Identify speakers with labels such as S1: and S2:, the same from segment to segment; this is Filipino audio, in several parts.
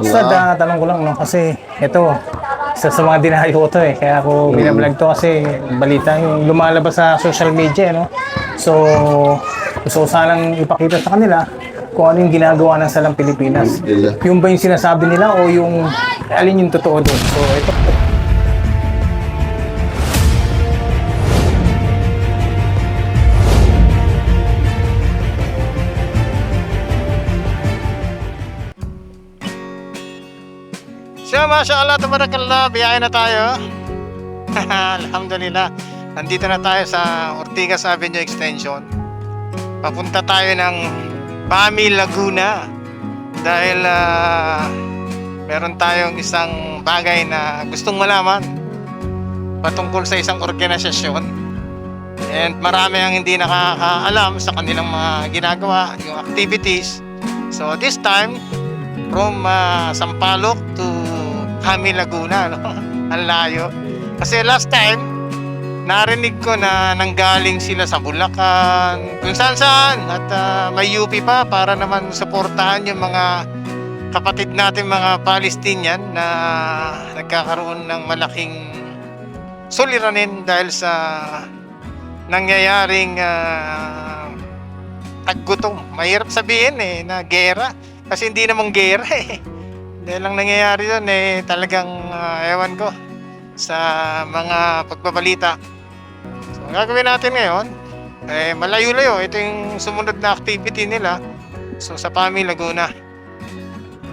S1: Ustad, ah, tanong ko lang, no? Kasi ito, isa sa mga dinayo ko to eh. Kaya ako binablog to kasi balita yung lumalabas sa social media, no? So, gusto ko sanang ipakita sa kanila kung ano yung ginagawa ng Salang Pilipinas. Yung ba yung sinasabi nila o yung alin yung totoo doon. So, ito. So, mashallah, tabarakallah, biyahe na tayo. Alhamdulillah. Nandito na tayo sa Ortigas Avenue Extension. Papunta tayo ng Bami, Laguna. Dahil ah, meron tayong isang bagay na gustong malaman patungkol sa isang organisasyon. And marami ang hindi nakakaalam sa kanilang mga ginagawa, yung activities. So this time, from uh, Sampaloc to Kami Laguna no? ang layo. Kasi last time narinig ko na nanggaling sila sa Bulacan. Kung saan saan. At uh, may UP pa para naman suportahan yung mga kapatid natin mga Palestinian na nagkakaroon ng malaking suliranin dahil sa nangyayaring uh, taggutom. Mahirap sabihin eh na gera. Kasi hindi namang gera eh. Dahil lang nangyayari doon eh talagang ah, ewan ko sa mga pagbabalita. So ang gagawin natin ngayon eh malayo-layo ito yung sumunod na activity nila. So sa Pami Laguna.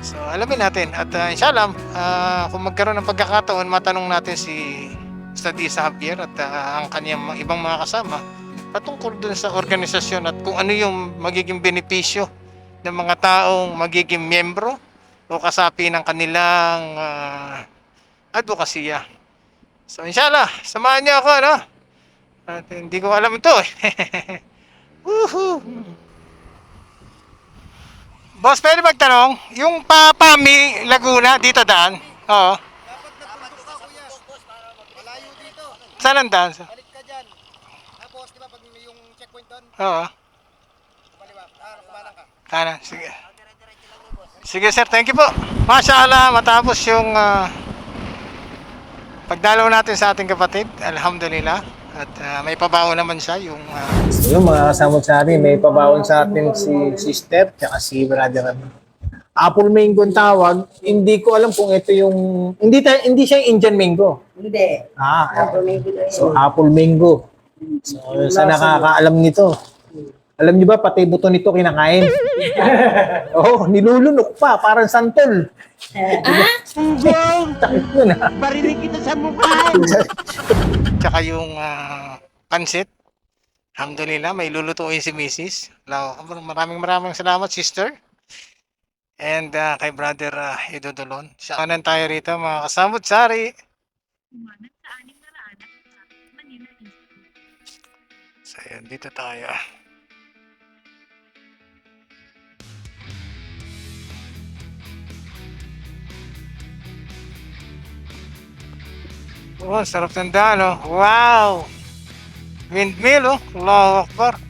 S1: So alamin natin at uh, inshallah ah, kung magkaroon ng pagkakataon matanong natin si Study Javier at ah, ang kanyang ibang mga kasama patungkol dun sa organisasyon at kung ano yung magiging benepisyo ng mga taong magiging miyembro o kasapi ng kanilang ah, advokasya. So inshallah, samahan niyo ako ano. At hindi ko alam ito eh. Woohoo! Boss, pwede magtanong? Yung Papami Laguna, dito daan? Oo.
S2: Malayo dito.
S1: Saan ang daan?
S2: Balik ka dyan. Tapos, di ba, pag yung checkpoint doon,
S1: Oo.
S2: baliwa. Ah, kumalang ka.
S1: Kanan, sige. Sige sir, thank you po. Mashallah, matapos yung ah, pagdalaw natin sa ating kapatid. Alhamdulillah. At ah, may pabaon naman siya yung uh, so, yung mga kasama sa atin, may pabaon sa atin si sister at si brother. Apple mango ang tawag. Hindi ko alam kung ito yung hindi ta, hindi siya yung Indian mango.
S3: Hindi.
S1: Ah,
S3: may gulo
S1: So, apple mango. So, sa nakakaalam nito. Alam niyo ba, pati buto nito kinakain. Oo, oh, nilulunok pa, parang santol.
S3: Ah?
S1: Takit yun ha.
S3: Barinig kita sa mukha.
S1: Tsaka yung ah, pansit. Alhamdulillah, may lulutuin si Mrs. Lao, Maraming maraming salamat, sister. And ah, kay brother uh, Idodolon. Sa kanan tayo rito, mga kasamot sari.
S4: Umanat sa anim na raan at sa Manila East.
S1: So, yun, dito tayo. Oh, sarap ng daan, oh. Wow! Windmill, oh. Allahu Akbar.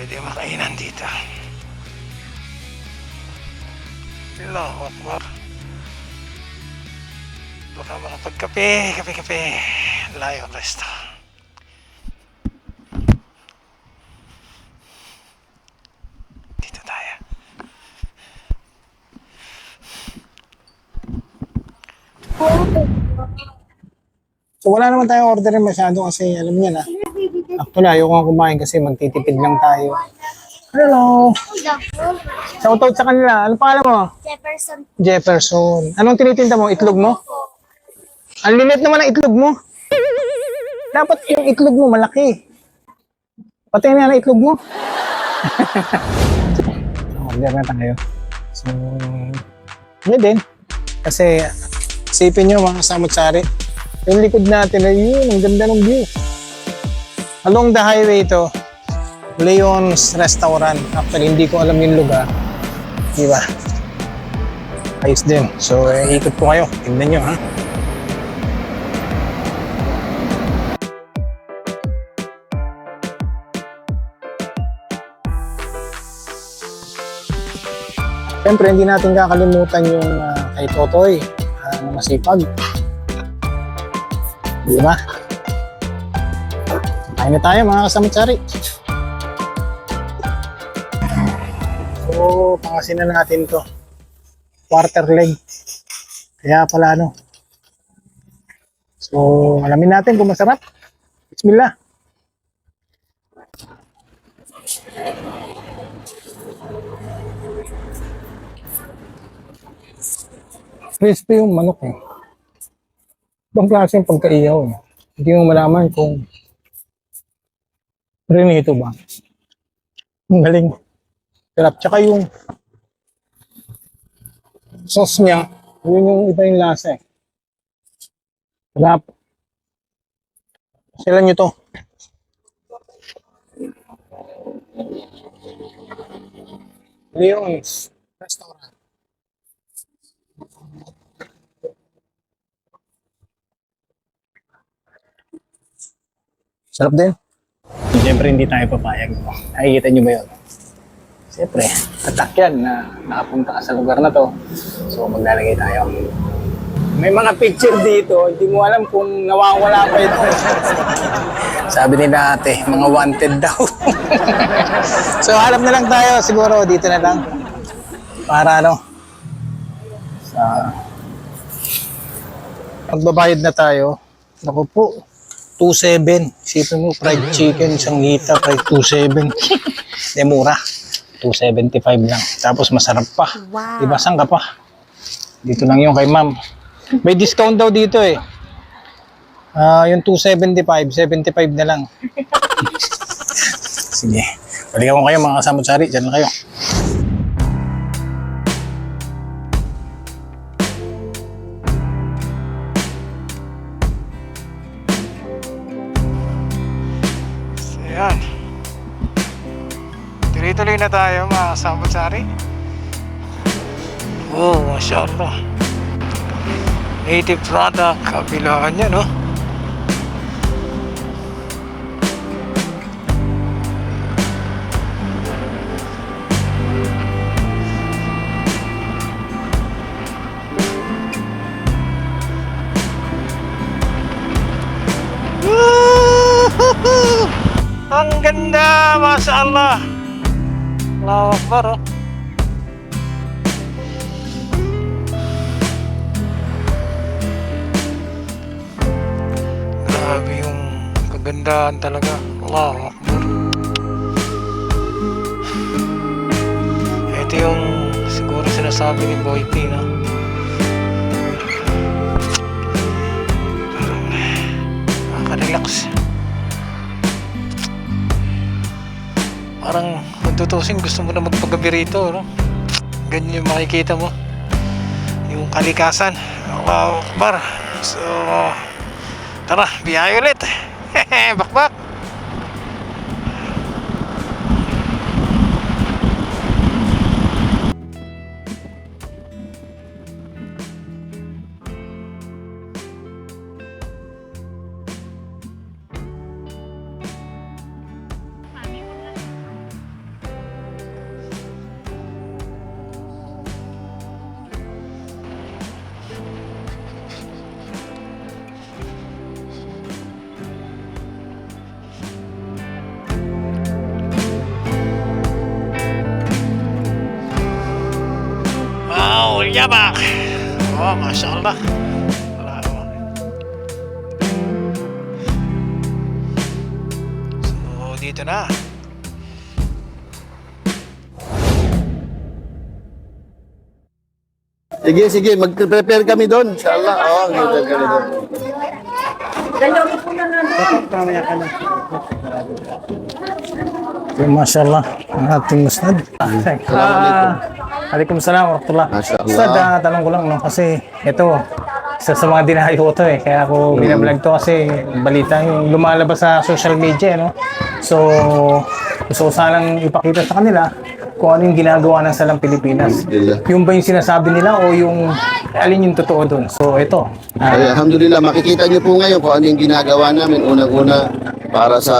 S1: Pwede makainan dito. Allahu Akbar. Baka makapagkape, kape-kape. Layo resto. Dito tayo. So wala naman tayong orderin masyado kasi alam niya na. Actually, ayoko nga kumain kasi magtitipid lang tayo. Hello! Shoutout sa kanila. Ano pangalan mo?
S4: Jefferson
S1: Jefferson. Anong tinitinda mo? Itlog mo? Ang lilit naman ang itlog mo. Dapat yung itlog mo malaki. Pati na ang itlog mo. so, order na tayo. So, ano din? Kasi, isipin nyo mga samot-sari.
S5: Yung likod natin, ay yun, ang ganda ng view. Along the highway ito, Leon's Restaurant. Actually, hindi ko alam yung lugar. Di ba? Ayos din. So, eh, ikot ko kayo. Tignan nyo, ha? Siyempre, hindi natin kakalimutan yung ah, kay Totoy ah, na masipag. Di ba? Kain na tayo mga kasamitsari. So, pangasin na natin to. Quarter leg. Kaya pala ano. So, alamin natin kung masarap. Bismillah. Crispy yung manok eh. Ibang klase yung pagkaiyaw eh. Hindi mo malaman kung rinito ba. Ang galing. Sarap. Tsaka yung sauce niya, yun yung iba yung lasa eh. Sarap. Sila nyo to. Leon's Restaurant. Sarap din. Siyempre hindi tayo papayag. Nakikita nyo ba yun? Siyempre, tatak yan na nakapunta ka sa lugar na to. So maglalagay tayo. May mga picture dito, hindi mo alam kung nawawala pa ito. Sabi nila ate, mga wanted daw. so hanap na lang tayo siguro dito na lang. Para ano, sa magbabayad na tayo. Naku po, 2.7. Isipin mo, fried chicken, isang hita, fried 2.7. Hindi, mura. 2.75 lang. Tapos masarap pa. Wow. Diba, saan ka pa? Dito lang yung kay ma'am. May discount daw dito eh. Ah, yung 275, 75 na lang. Sige. Balikan ko kayo mga kasamot-sari. Diyan lang kayo. Tuloy-tuloy na tayo mga kasamot-sari. Oh, Masya Allah. Native product. Kabilaan niya, no? Ang ganda, Masya Allah. Allahu Akbar, oh. Grabe yung kagandahan talaga. Allahu Akbar. Ito yung siguro sinasabi ni Boy P, no? Parang nakaka-relax. Parang tutusin, gusto mo na magpagabi rito, no? Ganyan yung makikita mo. Yung kalikasan. Allahu Akbar. So, Tara, biyahe ulit. Bakbak. Yabak. Oh, Masya Allah. So, dito na.
S6: Sige, sige, mag-prepare kami doon. Inshallah. Oo, mag-prepare kami doon.
S5: Okay, Masya Allah. Ang ating musnad. Ah, Alaikum salam wa rahmatullah.
S6: Masya Allah.
S5: Ustad, ah, tanong ko lang, no? Kasi ito, isa sa mga dinayo ko to eh. Kaya ako binablog to kasi balita yung lumalabas sa social media, no? So, gusto ko sanang ipakita sa kanila kung ano yung ginagawa ng Salang Pilipinas.
S6: Alhamdulillah.
S5: Yung ba yung sinasabi nila o yung alin yung totoo dun? So, ito. Ah,
S6: Ay, alhamdulillah, makikita niyo po ngayon kung ano yung ginagawa namin. Unang-una, para sa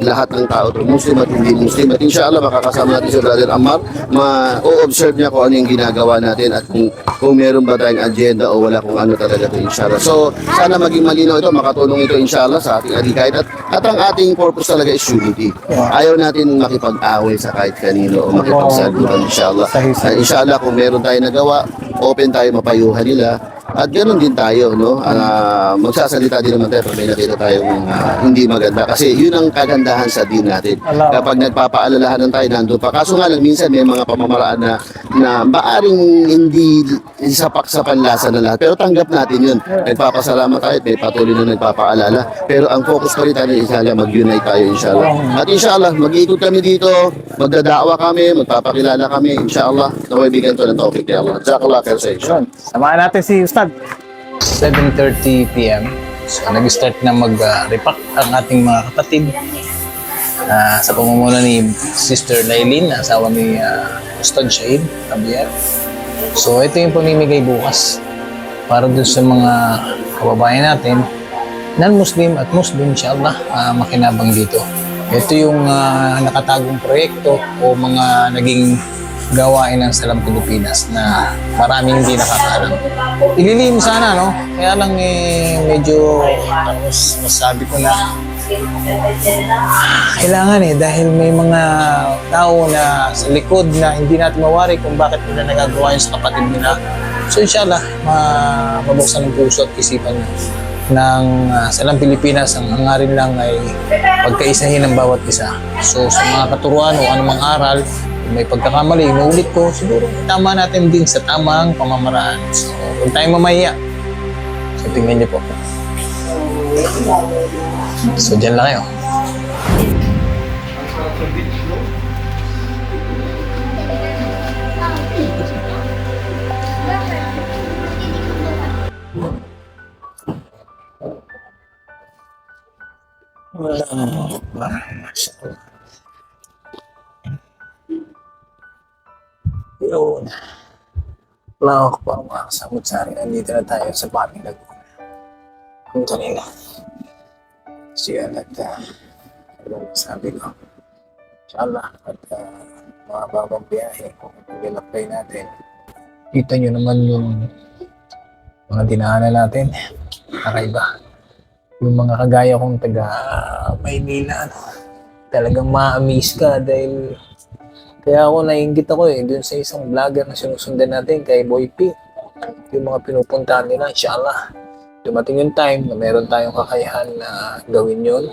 S6: lahat ng tao, Muslim at hindi Muslim. At inshallah, makakasama natin si Brother Ammar. Ma-observe niya kung ano yung ginagawa natin at kung, kung meron ba tayong agenda o wala kung ano talaga ito, inshallah. So, sana maging malinaw ito, makatulong ito, inshallah, sa ating adhikayat. At, at ang ating purpose talaga is unity. Ayaw natin makipag-away sa kahit kanino o makipagsagutan, inshallah. Uh, inshallah, kung meron tayong nagawa, open tayo mapayuhan nila. At ganoon din tayo, no? Ah, magsasalita din naman tayo pag may nakita tayong ah, hindi maganda. Kasi yun ang kagandahan sa din natin. Kapag nagpapaalalahanan tayo, nandun pa. Kaso nga lang, minsan may mga pamamaraan na, na maaring hindi sapak sa panlasa na lahat. Pero tanggap natin yun. Nagpapasalamat tayo at may patuloy na nagpapaalala. Pero ang focus pa rin tayo, inshallah, mag-unite tayo, inshallah. At inshallah, mag-iikot kami dito, magdadawa kami, magpapakilala kami, inshallah. Naway bigyan to ng topic ni Allah. Jazakallah khair sa inshallah.
S5: yun. Samahan natin si Ustad.
S7: 7.30 p.m. So, nag-start na mag-repack ang ating mga kapatid Ah, sa pamumuno ni Sister Lailin, asawa ni uh, Ustad Shahid Javier. So, ito yung pamimigay bukas para dun sa mga kababayan natin non-Muslim at Muslim, inshallah, ah, makinabang dito. Ito yung ah, nakatagong proyekto o mga naging gawain ng Salam Pilipinas na maraming hindi nakakaalam. Ililim sana, no? Kaya lang eh, medyo mas, masabi ko na kailangan eh dahil may mga tao na sa likod na hindi natin mawari kung bakit nila nagagawa yun sa kapatid nila. So inshallah, ma mabuksan ng puso at isipan ng uh, Salam Pilipinas ang hangarin lang ay pagkaisahin ng bawat isa. So sa mga katuruan o anumang aral, kung may pagkakamali, inuulit ko, siguro tama natin din sa tamang pamamaraan. So huwag tayong mamaya. So tingnan niyo po. So dyan lang kayo.
S5: Yun. Lawak pa mga kasamot sa akin. Nandito na tayo sa Paming Laguna. Kung kanina. Siya at uh, ano sabi ko. Inshallah at uh, mga babang biyahe kung paglalakbay natin. Kita nyo naman yung mga dinaanan natin. Kakaiba. Yung mga kagaya kong taga Maynila, ano, talagang ma-amaze ka dahil kaya ako naiingit ako eh, dun sa isang vlogger na sinusundan natin kay Boy P. Yung mga pinupuntahan nila, inshallah. Dumating yung time na meron tayong kakayahan na gawin yun.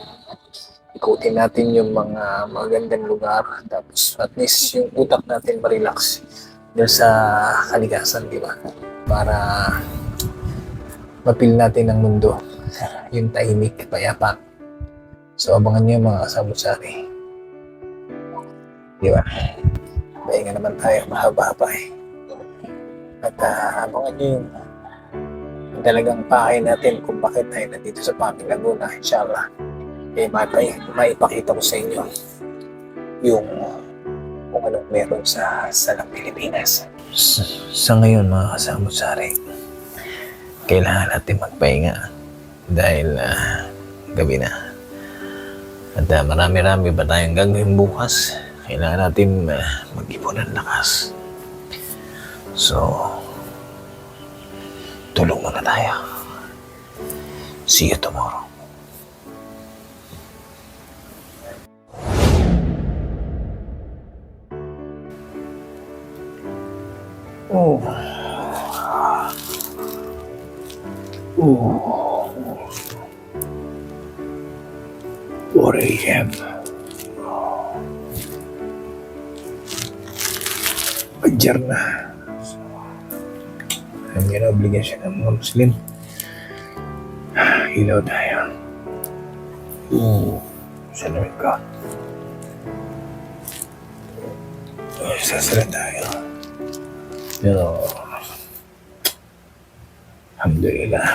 S5: Ikutin natin yung mga magandang lugar. Tapos at least yung utak natin ma-relax dun sa kalikasan, di ba? Para mapil natin ang mundo. yung tahimik, payapa. So abangan niyo mga kasabot sa akin. Di ba? Pahinga naman tayo, mahaba pa eh. At uh, abangan nyo yung talagang pahay natin kung bakit tayo nandito sa Paming Laguna, inshallah. Eh, mapay, maipakita ko sa inyo yung kung anong meron sa Salang Pilipinas. Sa, sa ngayon, mga kasamot-sari, kailangan natin magpahinga dahil ah, gabi na. At ah, marami-rami ba tayong gagawin bukas? Kailangan natin uh, mag-ipon ng lakas. So, tulong muna tayo. See you tomorrow. Oh. Oh. 4 a.m. Fajar na. Obligasyon ng mga Muslim. Ilaw tayo. Oo. Salamin ka. Sasala tayo. Pero...
S8: Alhamdulillah.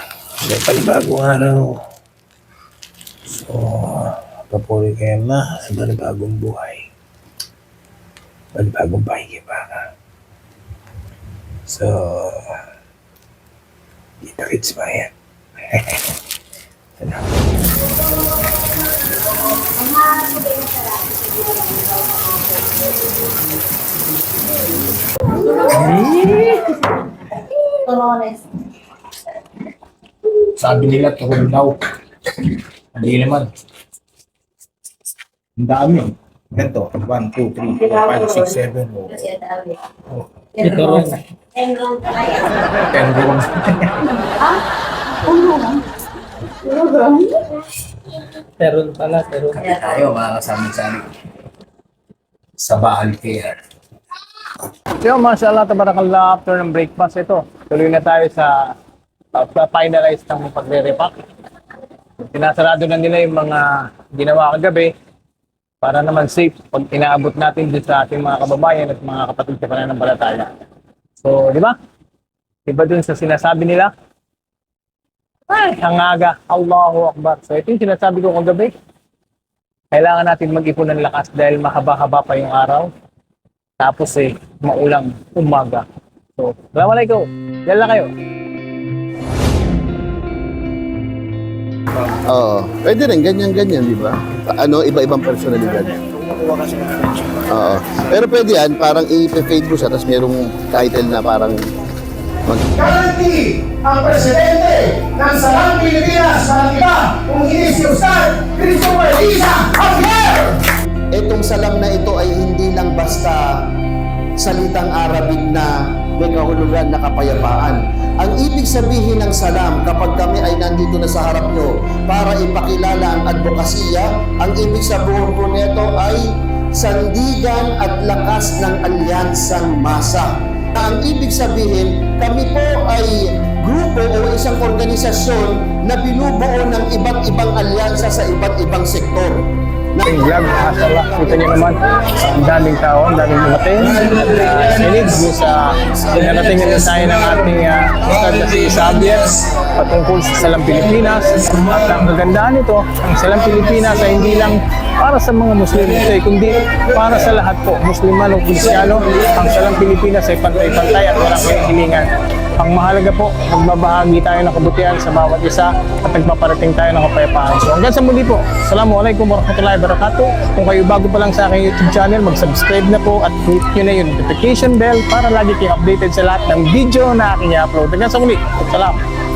S8: May panibagong araw. So, papuri kayo na sa panibagong buhay. Panibagong pakikipaka. So, kits pa yan. Sabi nila, tuhol daw. Hindi naman. Ang dami. Ganito. 1, 2, 3, 4, 5, 6, 7. Oh. Ito rin. Ten room.
S5: Teron pala, teron.
S8: Kaya tayo mga kasama sa sa Baal Care.
S5: Yo, mashallah, tabarakallah, after ng breakfast ito, tuloy na tayo sa uh, finalize ng pagre-repack. Sinasarado na nila yung mga ginawa kagabi para naman safe pag inaabot natin dito sa ating mga kababayan at mga kapatid sa pananampalataya. So, di ba? Iba dun sa sinasabi nila, ay, ang aga, Allahu Akbar. So, ito yung sinasabi ko kagabi. Kailangan natin mag-ipon ng lakas dahil mahaba-haba pa yung araw. Tapos eh, maulang umaga. So, Assalamualaikum. Yan lang kayo.
S9: Oo. Pwede rin, ganyan-ganyan, di ba? Ano, iba-ibang personalidad. Oo. Pero pwede yan, parang i-fade mo siya, tapos merong title na parang
S6: Guarantee ang presidente ng Salang Pilipinas ng iba kung hindi si Ustad Christopher Isa Javier!
S9: Itong salam na ito ay hindi lang basta salitang Arabic na may kahulugan na kapayapaan. Ang ibig sabihin ng salam kapag kami ay nandito na sa harap nyo para ipakilala ang advokasya, ang ibig sabihin po nito ay sandigan at lakas ng alyansang masa. Ang ibig sabihin, kami po ay grupo o isang organisasyon na binubuo ng iba't ibang alyansa sa iba't ibang sektor.
S5: Ating vlog, mashallah. Kita niyo naman, ang daming tao, ang daming dumating. Uh, sinig yung sa narating na tayo ng ating uh, ustad na si Xavier patungkol sa Salam Pilipinas. At ang kagandahan nito, ang Salam Pilipinas ay hindi lang para sa mga Muslim ito eh, kundi para sa lahat po, Muslim man o Kristiyano, ang Salam Pilipinas ay pantay-pantay at walang hilingan. Ang mahalaga po, magbabahagi tayo ng kabutihan sa bawat isa at nagpaparating tayo ng kapayapaan. So hanggang sa muli po, Assalamualaikum warahmatullahi wabarakatuh. Kung kayo bago pa lang sa aking YouTube channel, mag-subscribe na po at click nyo na yung notification bell para lagi kayong updated sa lahat ng video na aking i-upload. Hanggang sa muli, salam!